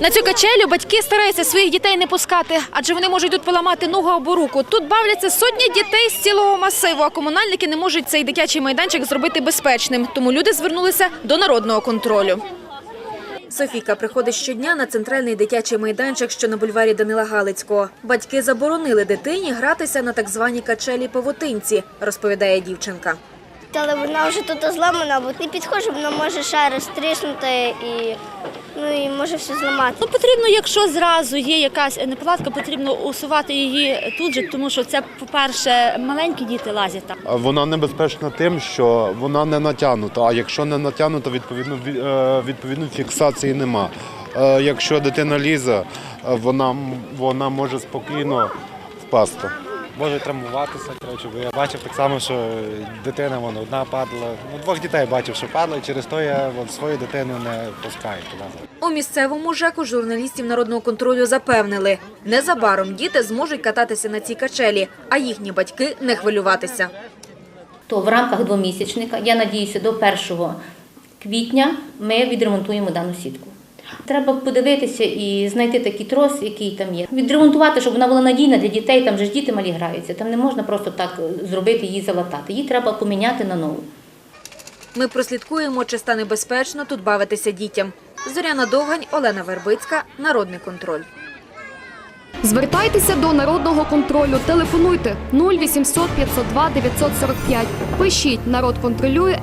На цю качелю батьки стараються своїх дітей не пускати, адже вони можуть тут поламати ногу або руку. Тут бавляться сотні дітей з цілого масиву, а комунальники не можуть цей дитячий майданчик зробити безпечним. Тому люди звернулися до народного контролю. Софійка приходить щодня на центральний дитячий майданчик, що на бульварі Данила Галицького. Батьки заборонили дитині гратися на так званій качелі павутинці, розповідає дівчинка. Але вона вже тут зламана, бо не підходжу, вона може ще раз тріснути і, ну, і може все зламати. Ну, потрібно, якщо зразу є якась неполадка, потрібно усувати її тут же, тому що це, по-перше, маленькі діти лазять там. Вона небезпечна тим, що вона не натягнута. А якщо не натягнута, відповідно е, відповідно фіксації нема. Е, Якщо дитина лізе, е, вона, вона може спокійно впасти. Може травмуватися. Коротше, бо я бачив так само, що дитина вон, одна падала. Ну, двох дітей бачив, що падали, через то я вон, свою дитину не пускаю туди. У місцевому ЖЕКу журналістів народного контролю запевнили, незабаром діти зможуть кататися на цій качелі, а їхні батьки не хвилюватися. то в рамках двомісячника, я надіюся, до 1 квітня ми відремонтуємо дану сітку. Треба подивитися і знайти такий трос, який там є. Відремонтувати, щоб вона була надійна для дітей, там же ж діти малі граються. Там не можна просто так зробити її залатати. Її треба поміняти на нову. Ми прослідкуємо, чи стане безпечно тут бавитися дітям. Зоряна Довгань, Олена Вербицька, Народний контроль. Звертайтеся до народного контролю. Телефонуйте 0800 502 945. Пишіть народ контролює.